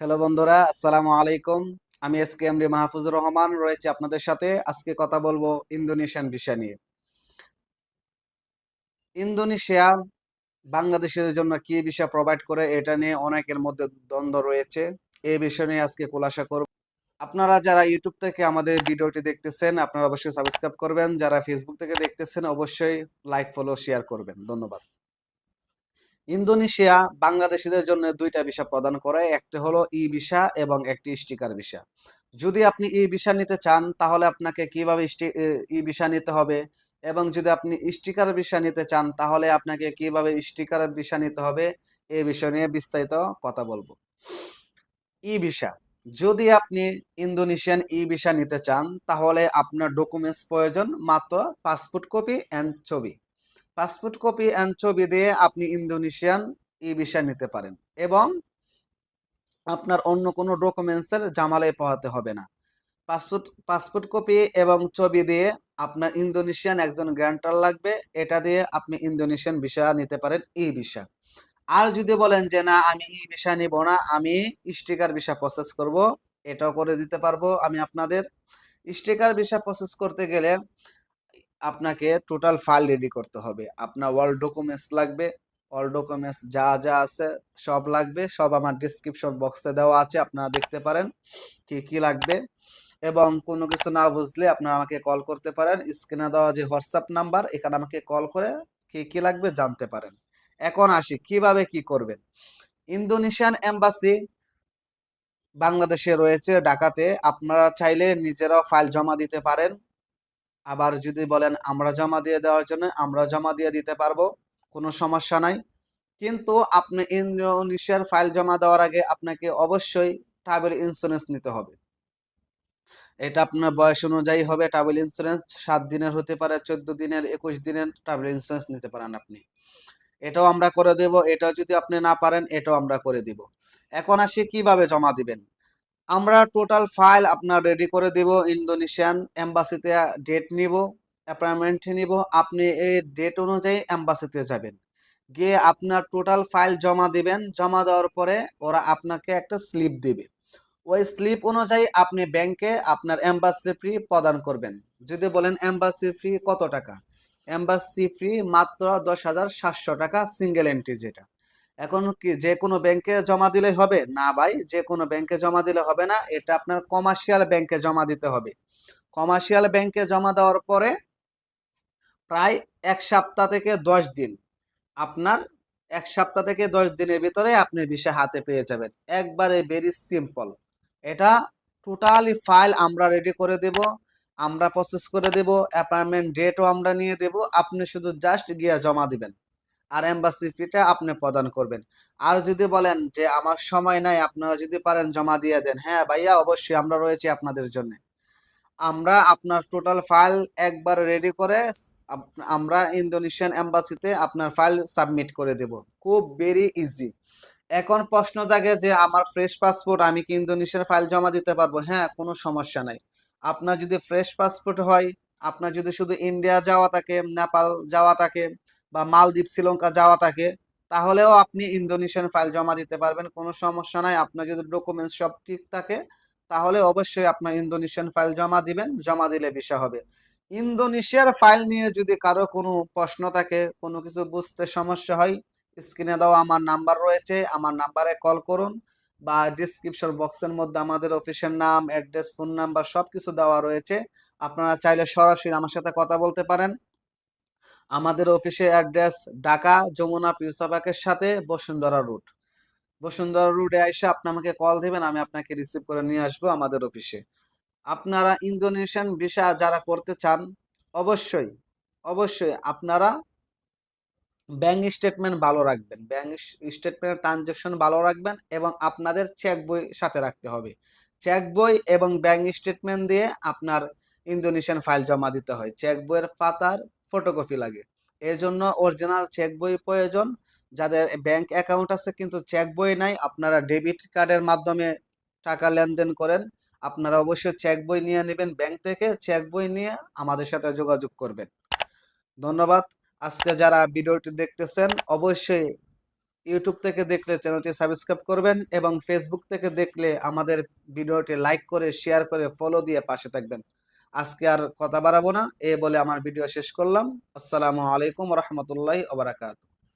Hello বন্ধুরা, আসসালামু আলাইকুম। আমি S K MD Mahfuzur Rahman, রয়েছে আপনাদের সাথে। আজকে কথা বলব ইন্দোনেশিয়ান ভিসা নিয়ে। ইন্দোনেশিয়া বাংলাদেশের জন্য কি বিষয় প্রোভাইড করে এটা নিয়ে অনেকের মধ্যে দ্বন্দ্ব রয়েছে। এই বিষয় নিয়ে আজকে খোলাসা করব। আপনারা যারা ইউটিউব থেকে আমাদের ভিডিওটি দেখতেছেন, আপনারা অবশ্যই সাবস্ক্রাইব করবেন। যারা ফেসবুক থেকে দেখতেছেন, অবশ্যই লাইক ফলো শেয়ার করবেন। ধন্যবাদ। ইন্দোনেশিয়া বাংলাদেশিদের জন্য দুইটা ভিসা প্রদান করে, একটি হলো ই ভিসা এবং একটি স্টিকার ভিসা। যদি আপনি ই ভিসা নিতে চান, তাহলে আপনাকে কীভাবে ই ভিসা নিতে হবে? এবং যদি আপনি স্টিকার ভিসা নিতে চান, তাহলে আপনাকে কীভাবে স্টিকার ভিসা নিতে হবে? এই বিষয় নিয়ে বিস্তারিত কথা বলব। E visa. যদি আপনি ইন্দোনেশিয়ান ই ভিসা নিতে চান, তাহলে আপনার ডকুমেন্টস প্রয়োজন, মাত্র পাসপোর্ট কপি অ্যান্ড ছবি। পাসপোর্ট কপি অ্যান্ড ছবি দিয়ে আপনি ইন্দোনেশিয়ান ই ভিসা নিতে পারেন এবং আপনার অন্য কোনো ডকুমেন্টসের জামালায় পোহাতে হবে না। পাসপোর্ট পাসপোর্ট কপি এবং ছবি দিয়ে আপনার ইন্দোনেশিয়ান একজন গ্রান্টার লাগবে, এটা দিয়ে আপনি ইন্দোনেশিয়ান ভিসা নিতে পারেন ই ভিসা। আর যদি বলেন যে না, আমি ই ভিসা নিব না, আমি স্টিকার ভিসা প্রসেস করব, এটাও করে দিতে পারব আমি আপনাদের। স্টিকার ভিসা প্রসেস করতে গেলে আপনাকে টোটাল ফাইল রেডি করতে হবে। আপনার ওয়াল ডকুমেন্টস লাগবে অল ডকুমেন্টস যা যা আছে সব লাগবে, সব আমার ডিসক্রিপশন বক্সে দেওয়া আছে, আপনারা দেখতে পারেন কি কি লাগবে। এবং কোনো কিছু না বুঝলে আপনারা আমাকে কল করতে পারেন স্ক্রিনে দেওয়া যে হোয়াটসঅ্যাপ নাম্বার এখানে আমাকে কল করে কি কি লাগবে জানতে পারেন। এখন আসি, কীভাবে কি করবেন? ইন্দোনেশিয়ান এম্বাসি বাংলাদেশে রয়েছে, ঢাকাতে। আপনারা চাইলে নিজেরাও ফাইল জমা দিতে পারেন। আবার যদি বলেন, আমরা জমা দিয়ে দেওয়ার জন্য আমরা জমা দিয়ে দিতে পারব কোনো সমস্যা নাই। কিন্তু আপনি ইন্দোনেশিয়ার ফাইল জমা দেওয়ার আগে আপনাকে অবশ্যই ট্রাভেল ইন্স্যুরেন্স নিতে হবে। এটা আপনার বয়স অনুযায়ী হবে ট্রাভেল ইন্স্যুরেন্স সাত দিনের হতে পারে, চোদ্দ দিনের, একুশ দিনের ট্রাভেল ইন্স্যুরেন্স নিতে পারেন আপনি। এটাও আমরা করে দেব, এটাও যদি আপনি না পারেন, এটাও আমরা করে দিব। এখন আসি কীভাবে জমা দিবেন? আমরা টোটাল ফাইল আপনার রেডি করে দিব ইন্দোনেশিয়ান এম্বাসিতে ডেট নিব অ্যাপয়েন্টমেন্ট নিব, আপনি এই ডেট অনুযায়ী এম্বাসিতে যাবেন। গিয়ে আপনার টোটাল ফাইল জমা দিবেন, জমা দেওয়ার পরে ওরা আপনাকে একটা স্লিপ দেবে। ওই স্লিপ অনুযায়ী আপনি ব্যাংকে আপনার এম্বাসি ফি প্রদান করবেন। যদি বলেন এম্বাসি ফি কত টাকা? এম্বাসি ফি মাত্র দশ হাজার সাতশো টাকা সিঙ্গেল এন্ট্রি যেটা। এখন কি যে কোনো ব্যাংকে জমা দিলে হবে? না ভাই, যে কোনো ব্যাংকে জমা দিলে হবে না, এটা আপনার কমার্শিয়াল ব্যাংকে জমা দিতে হবে। কমার্শিয়াল ব্যাংকে জমা দেওয়ার পরে প্রায় এক সপ্তাহ থেকে দশ দিন, আপনার এক সপ্তাহ থেকে দশ দিনের ভিতরে আপনি ভিসা হাতে পেয়ে যাবেন। একবারে ভেরি সিম্পল এটা টোটালি ফাইল আমরা রেডি করে দেব, আমরা প্রসেস করে দেব অ্যাপয়েন্টমেন্ট ডেটও আমরা নিয়ে দেব, আপনি শুধু জাস্ট গিয়ে জমা দিবেন। আর এম্বাসি ফিটা আপনি প্রদান করবেন। আর যদি বলেন যে আমার সময় নাই, আপনারা যদি পারেন জমা দিয়ে দেন। হ্যাঁ ভাইয়া, অবশ্যই আমরা রয়েছি আপনাদের জন্য। আমরা আপনার টোটাল ফাইল একবার রেডি করে আমরা ইন্দোনেশিয়ান এম্বাসিতে আপনার ফাইল সাবমিট করে দেব। খুব ভেরি ইজি এখন প্রশ্ন জাগে যে আমার ফ্রেশ পাসপোর্ট আমি কি ইন্দোনেশিয়ার ফাইল জমা দিতে পারব? হ্যাঁ কোনো সমস্যা নাই। আপনার যদি ফ্রেশ পাসপোর্ট হয়, আপনার যদি শুধু ইন্ডিয়া যাওয়া থাকে নেপাল যাওয়া থাকে বা মালদ্বীপ, শ্রীলঙ্কা যাওয়া থাকে, তাহলেও আপনি ইন্দোনেশিয়ান ফাইল জমা দিতে পারবেন, কোনো সমস্যা নাই। আপনার যদি ডকুমেন্টস সব ঠিক থাকে, তাহলে অবশ্যই আপনার ইন্দোনেশিয়ান ফাইল জমা দিবেন, জমা দিলে বিষয় হবে। ইন্দোনেশিয়ার ফাইল নিয়ে যদি কারও কোনো প্রশ্ন থাকে, কোনো কিছু বুঝতে সমস্যা হয় স্ক্রিনে দেওয়া আমার নাম্বার রয়েছে, আমার নাম্বারে কল করুন বা ডিসক্রিপশন বক্সের মধ্যে আমাদের অফিসের নাম অ্যাড্রেস ফোন নাম্বার সব কিছু দেওয়া রয়েছে। আপনারা চাইলে সরাসরি আমার সাথে কথা বলতে পারেন। আমাদের অফিসের অ্যাড্রেস ঢাকা যমুনা পিউসাবাকের সাথে বসুন্ধরা রুট বসুন্ধরা রুটে এসে আপনি আমাকে কল দিবেন, আমি আপনাকে রিসিভ করে নিয়ে আসব আমাদের অফিসে আপনারা ইন্দোনেশিয়ান ভিসা যারা করতে চান, অবশ্যই অবশ্যই আপনারা ব্যাংক স্টেটমেন্ট ভালো রাখবেন। ব্যাংক স্টেটমেন্টের ট্রানজ্যাকশন ভালো রাখবেন এবং আপনাদের চেক বই সাথে রাখতে হবে। চেক বই এবং ব্যাংক স্টেটমেন্ট দিয়ে আপনার ইন্দোনেশিয়ান ফাইল জমা দিতে হয়। চেক বইয়ের পাতার ফটোকপি লাগে। এর জন্য অরিজিনাল চেক বই প্রয়োজন। যাদের ব্যাংক অ্যাকাউন্ট আছে কিন্তু চেক বই নাই, আপনারা ডেবিট কার্ডের মাধ্যমে টাকা লেনদেন করেন। আপনারা অবশ্যই চেক বই নিয়ে নেবেন ব্যাংক থেকে। চেক বই নিয়ে আমাদের সাথে যোগাযোগ করবেন। ধন্যবাদ। আজকে যারা ভিডিওটি দেখতেছেন, অবশ্যই ইউটিউব থেকে দেখলে চ্যানেলটি সাবস্ক্রাইব করবেন এবং ফেসবুক থেকে দেখলে আমাদের ভিডিওটি লাইক করে শেয়ার করে ফলো দিয়ে পাশে থাকবেন। আজকে আর কথা বাড়াবো না। এ বলে আমার ভিডিও শেষ করলাম। আসসালামু আলাইকুম রহমতুল্লাহ ওবরাকাত